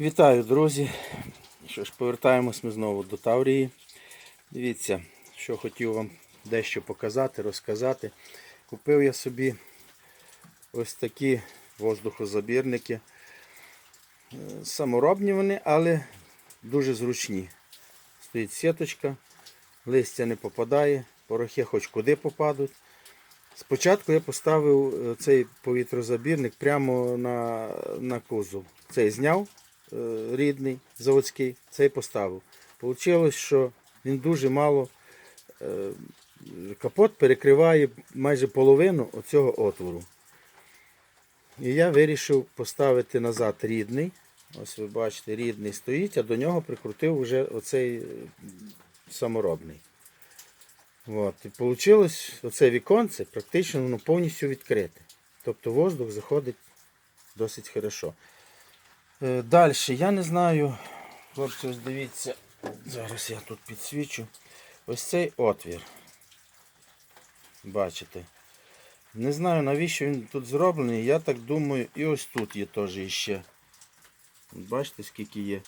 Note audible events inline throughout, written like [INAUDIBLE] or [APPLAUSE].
Вітаю, друзі! Що ж, повертаємось ми знову до Таврії. Дивіться, що хотів вам дещо показати, розказати. Купив я собі ось такі воздухозабірники. Е, Саморобні вони, але дуже зручні. Стоїть сіточка, листя не попадає, порохи хоч куди попадуть. Спочатку я поставив е, цей повітрозабірник прямо на, на кузов. Цей зняв рідний, заводський, цей поставив. Получилось, що він дуже мало е, капот перекриває майже половину оцього отвору. І я вирішив поставити назад рідний. Ось ви бачите, рідний стоїть, а до нього прикрутив вже оцей е, саморобний. От. І вийшло оце віконце практично воно повністю відкрите. Тобто воздух заходить досить хорошо. Е, Далі, я не знаю, хлопці, ось дивіться, зараз я тут підсвічу. Ось цей отвір. Бачите? Не знаю навіщо він тут зроблений. Я так думаю, і ось тут є теж іще. Бачите, скільки є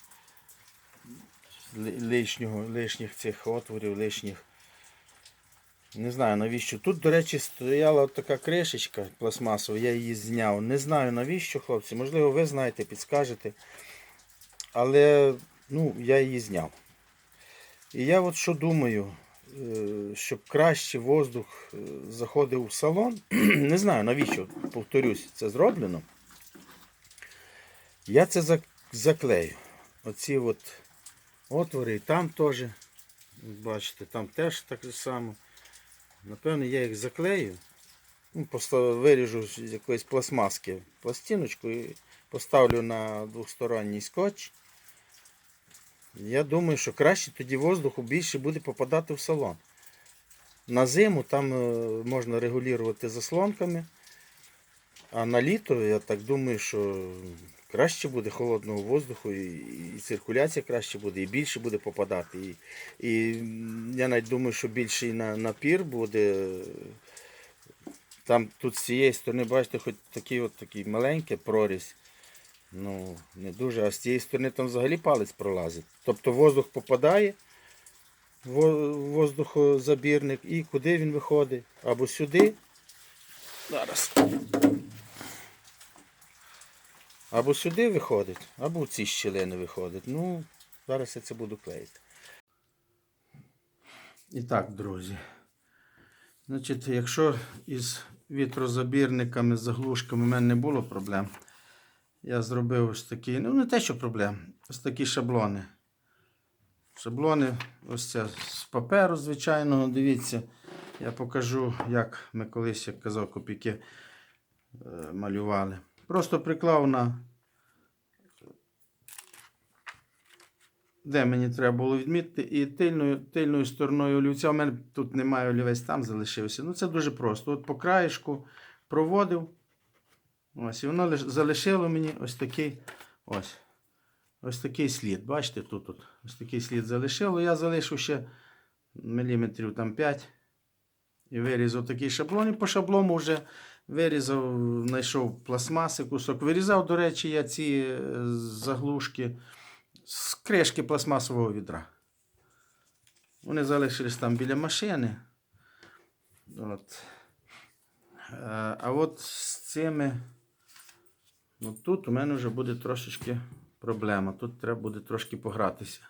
лишнього, лишніх цих отворів, лишніх. Не знаю навіщо. Тут, до речі, стояла от така кришечка пластмасова, я її зняв. Не знаю навіщо, хлопці. Можливо, ви знаєте, підскажете. Але ну, я її зняв. І я от що думаю, е, щоб краще воздух е, заходив в салон. [CLEARS THROAT] Не знаю навіщо, повторюсь, це зроблено. Я це заклею. Оці от отвори і там теж. Бачите, там теж так само. Напевно, я їх заклею. Ну, просто виріжу з якоїсь пластмаски пластиночку і поставлю на двосторонній скотч. Я думаю, що краще тоді воздуху більше буде попадати в салон. На зиму там е, можна регулювати заслонками. А на літо, я так думаю, що краще буде холодного воздуху, і, і циркуляція краще буде, і більше буде попадати. І, і я навіть думаю, що більше і на, пір буде. Там тут з цієї сторони, бачите, хоч такий от такий маленький прорізь. Ну, не дуже, а з цієї сторони там взагалі палець пролазить. Тобто воздух попадає, во- воздухозабірник, і куди він виходить? Або сюди. Зараз. Або сюди виходить, або в ці щілини виходить. Ну, зараз я це буду клеїти. І так, друзі. Значить, якщо із вітрозабірниками, з заглушками в мене не було проблем, я зробив ось такі, ну не те, що проблем, ось такі шаблони. Шаблони, ось це з паперу, звичайного, дивіться. Я покажу, як ми колись, як казав, копійки е, малювали. Просто приклав на. Де мені треба було відмітити, і тильною, тильною стороною олівця. У мене тут немає олівець, там залишився. Ну це дуже просто. От по краєшку проводив. Ось, і воно лиш- залишило мені ось такий ось. Ось такий слід. Бачите, тут, тут ось такий слід залишило. Я залишив ще міліметрів там 5. І вирізав такий шаблон. І по шаблону вже вирізав, знайшов пластмаси, кусок. Вирізав, до речі, я ці е, заглушки з кришки пластмасового відра. Вони залишились там біля машини. От. Е, А от з цими. Ну, тут у мене вже буде трошечки проблема. Тут треба буде трошки погратися.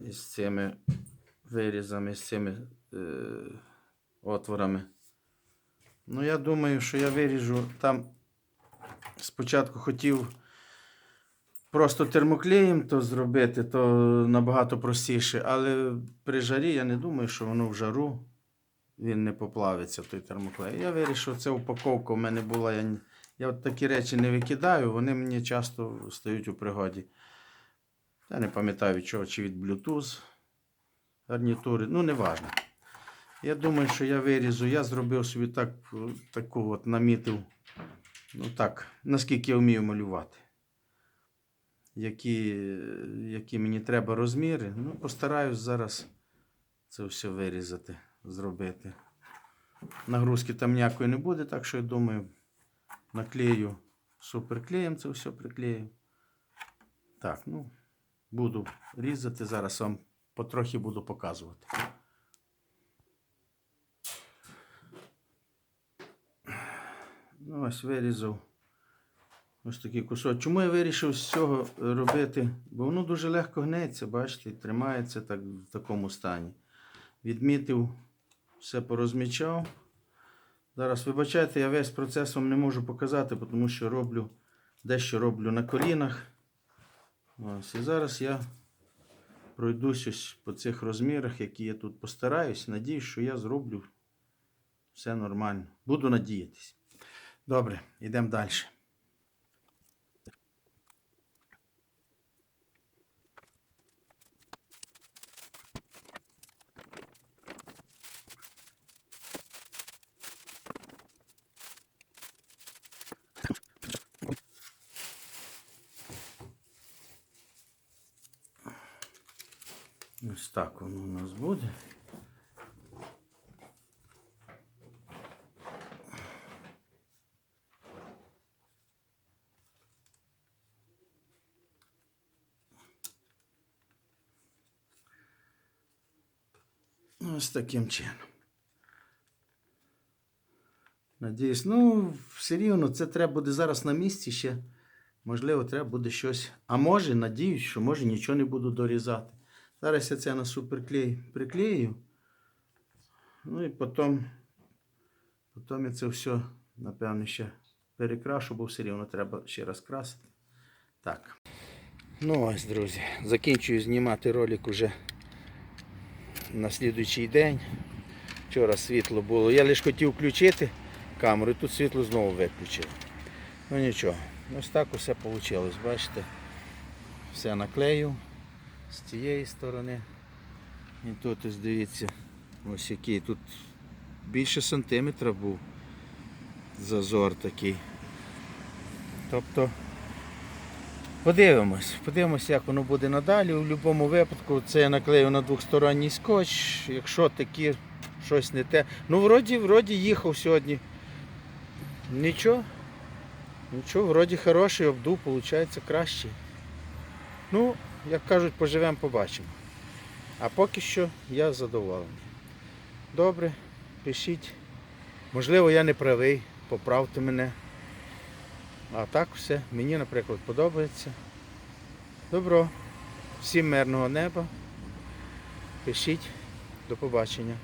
Із цими вирізами, з цими е, отворами. Ну, я думаю, що я виріжу там. Спочатку хотів просто термоклеєм то зробити, то набагато простіше. Але при жарі я не думаю, що воно в жару він не поплавиться, той термоклей. Я вирішив, це упаковка у мене була. Я, я от такі речі не викидаю, вони мені часто стають у пригоді. Я не пам'ятаю від чого, чи від Bluetooth гарнітури, ну не важно. Я думаю, що я вирізу, я зробив собі так, таку от намітив, ну так, наскільки я вмію малювати. Які, які мені треба розміри. Ну, постараюсь зараз це все вирізати, зробити. Нагрузки там ніякої не буде, так що я думаю, наклею суперклеєм це все приклею. Так, ну, буду різати, зараз вам потрохи буду показувати. Ну, ось вирізав ось такий кусок. Чому я вирішив з цього робити? Бо воно дуже легко гнеться, бачите, тримається так в такому стані. Відмітив, все порозмічав. Зараз, вибачайте, я весь процес вам не можу показати, тому що роблю дещо роблю на колінах. Ось, і зараз я пройдусь ось по цих розмірах, які я тут постараюсь. Надіюсь, що я зроблю все нормально. Буду надіятись. Добре, йдемо далі. Ось так воно у нас буде. Ось таким чином. Надіюсь, ну, все рівно це треба буде зараз на місці ще. Можливо, треба буде щось. А може, надіюсь, що може нічого не буду дорізати. Зараз я це на суперклей приклею. Ну і потім, потім я це все, напевно, ще перекрашу, бо все рівно треба ще раз красити. Так. Ну ось, друзі, закінчую знімати ролик уже на слідуючий день. Вчора світло було. Я лише хотів включити камеру, і тут світло знову виключив. Ну нічого, ось так усе вийшло. Бачите, все наклею з цієї сторони. І тут ось дивіться, ось який тут більше сантиметра був зазор такий. Тобто подивимось, подивимось, як воно буде надалі. У будь-якому випадку це я наклею на двосторонній скотч. Якщо такі щось не те. Ну, вроді, вроді їхав сьогодні. Нічого. Нічого, вроді хороший обдув, виходить кращий. Ну, як кажуть, поживемо, побачимо. А поки що я задоволений. Добре, пишіть. Можливо, я не правий, поправте мене. А так все, мені, наприклад, подобається. Добро. Всім мирного неба. Пишіть. До побачення.